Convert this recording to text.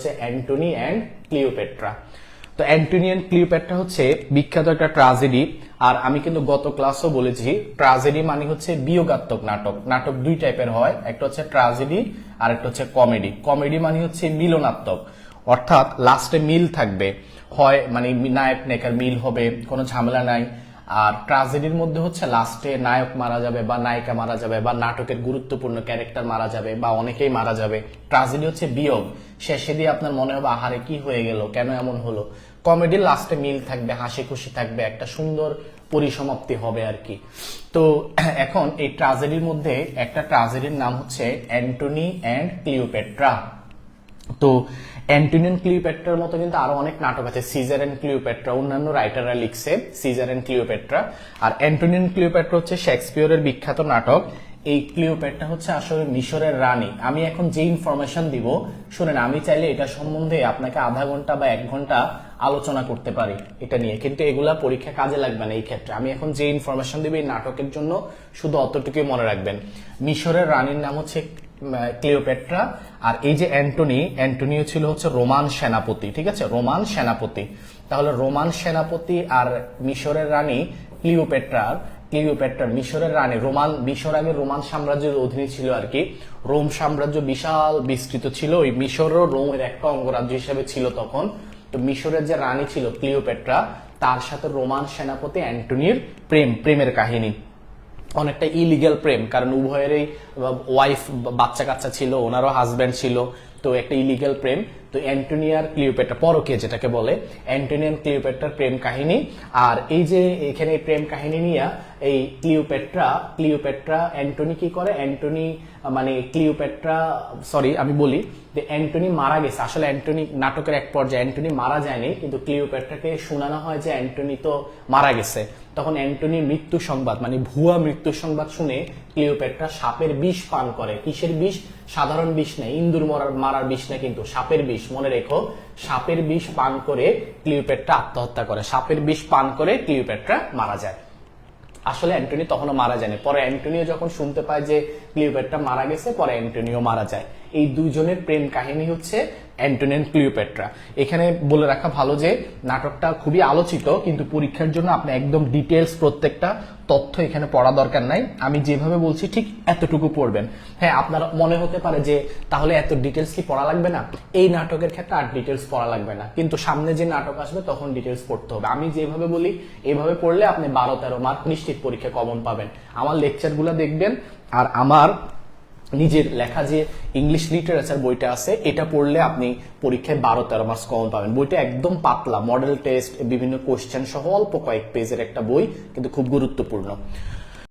হচ্ছে Antony and Cleopatra. তো Antony and Cleopatra হচ্ছে বিখ্যাত একটা ট্রাজেডি, আর আমি কিন্তু গত ক্লাসও বলেছি, ট্রাজেডি মানে হচ্ছে বিয়োগাত্মক নাটক। নাটক দুই টাইপের হয়, একটা হচ্ছে ট্রাজেডি আর একটা হচ্ছে কমেডি। কমেডি মানে হচ্ছে মিলনাত্মক, অর্থাৎ লাস্টে মিল থাকবে। হয় মানে নায়ক নায়িকার মিল হবে, কোনো ঝামেলা নাই। আর ট্রাজেডির মধ্যে হচ্ছে লাস্টে নায়ক মারা যাবে বা নায়িকা মারা যাবে বা নাটকের গুরুত্বপূর্ণ ক্যারেক্টার মারা যাবে বা অনেকেই মারা যাবে। ট্রাজেডি হচ্ছে বিয়োগ। শেষে দিয়ে আপনার মনে হবে, আহারে, কি হয়ে গেল? কেন এমন হলো? কমেডির লাস্টে মিল থাকবে হাসি খুশি থাকবে, একটা সুন্দর পরিসমাপ্তি হবে আর কি। তো এখন এই ট্রাজেডির মধ্যে একটা ট্রাজেডির নাম হচ্ছে অ্যান্টনি অ্যান্ড ক্লিওপেট্রা। তো অ্যান্টোনিয়ান ক্লিওপেট্রার মতো কিন্তু আরও অনেক নাটক আছে। সিজার অ্যান্ড ক্লিওপেট্রা অন্যান্য রাইটাররা লিখছে সিজার অ্যান্ড ক্লিওপেট্রা আর অ্যান্টোনিয়ান ক্লিওপেট্রা হচ্ছে শেক্সপিয়রের বিখ্যাত নাটক। এই ক্লিওপেট্রা হচ্ছে আসলে মিশরের রানী। আমি এখন যে ইনফরমেশন দিব, শুনেন, আমি চাইলে এটা সম্বন্ধে আপনাকে আধা ঘণ্টা বা এক ঘণ্টা আলোচনা করতে পারি এটা নিয়ে। কিন্তু এগুলা পরীক্ষা কাজে লাগবে না এই ক্ষেত্রে। আমি এখন যে ইনফরমেশন দিব এই নাটকের জন্য শুধু অতটুকুই মনে রাখবেন। মিশরের রানীর নাম হচ্ছে ক্লিওপেট্রা। আর এই যে অ্যান্টনি, অ্যান্টনিও ছিল হচ্ছে রোমান সেনাপতি, ঠিক আছে? রোমান সেনাপতি। তাহলে রোমান সেনাপতি আর মিশরের রানী ক্লিওপেট্রার ক্লিওপেট্রার মিশরের রানী, রোমান, মিশর আগে রোমান সাম্রাজ্যের অধীনে ছিল আর কি। রোম সাম্রাজ্য বিশাল বিস্তৃত ছিল, ওই মিশরও রোমের একটা অঙ্গরাজ্য হিসেবে ছিল তখন। তো মিশরের যে রানী ছিল ক্লিওপেট্রা, তার সাথে রোমান সেনাপতি অ্যান্টনির প্রেম, প্রেমের কাহিনী। অনেকটা ইলিগাল প্রেম, কারণ উভয়েরই ওয়াইফ বাচ্চা কাচ্চা ছিল, ওনারও হাজব্যান্ড ছিল, তো একটা ইলিগাল প্রেম। তো অ্যান্টোনিয়ার ক্লিওপেট্রা পরকে যেটাকে বলে, অ্যান্টোনিয়ান ক্লিওপেট্রার প্রেম কাহিনী। আর এই যে এখানে প্রেম কাহিনী নিয়ে এই ক্লিওপেট্রা ক্লিওপেট্রা অ্যান্টনি কি করে? অ্যান্টনি মানে ক্লিওপেট্রা, সরি, আমি বলি যে অ্যান্টনি মারা গেছে। আসলে অ্যান্টনি নাটকের এক পর্যায়ে অ্যান্টনি মারা যায়নি, কিন্তু ক্লিওপেট্রাকে শোনানো হয় যে অ্যান্টনি তো মারা গেছে। তখন অ্যান্টনির মৃত্যু সংবাদ মানে ভুয়া মৃত্যু সংবাদ শুনে ক্লিওপেট্রা সাপের বিষ পান করে। কিসের বিষ? সাধারণ বিষ নেই, ইন্দুর মরার, মারার বিষ না কিন্তু সাপের বিষ। মনে রেখো, সাপের বিষ পান করে ক্লিওপেট্রা আত্মহত্যা করে। সাপের বিষ পান করে ক্লিওপেট্রা মারা যায়। আসলে অ্যান্টনি তখনও মারা যায়নি। পরে অ্যান্টনিও যখন শুনতে পায় যে ক্লিওপেট্রা মারা গেছে, পরে অ্যান্টনিও মারা যায়। এই দুইজনের প্রেম কাহিনী হচ্ছে অ্যান্টনিয়ান ক্লিওপেট্রা। এখানে বলে রাখা ভালো যে নাটকটা খুবই আলোচিত, কিন্তু পরীক্ষার জন্য আপনি একদম ডিটেলস প্রত্যেকটা তথ্য এখানে পড়া দরকার নাই। আমি যেভাবে বলছি ঠিক এতটুকু পড়বেন। হ্যাঁ আপনার মনে হতে পারে যে তাহলে এত ডিটেলস কি পড়া লাগবে না? এই নাটকের ক্ষেত্রে আর ডিটেলস পড়া লাগবে না। কিন্তু সামনে যে নাটক আসবে তখন ডিটেলস পড়তে হবে। আমি যেভাবে বলি, এভাবে পড়লে আপনি বারো তেরো মার্ক নিশ্চিত পরীক্ষা কমন পাবেন। আমার লেকচারগুলো দেখবেন, আর আমার নিজের লেখা যে ইংলিশ লিটারেচার বইটা আছে, এটা পড়লে আপনি পরীক্ষায় বারো তেরো মার্কস কম পাবেন। বইটা একদম পাতলা মডেল টেস্ট বিভিন্ন কোয়েশ্চেন সহ অল্প কয়েক পেজের একটা বই, কিন্তু খুব গুরুত্বপূর্ণ।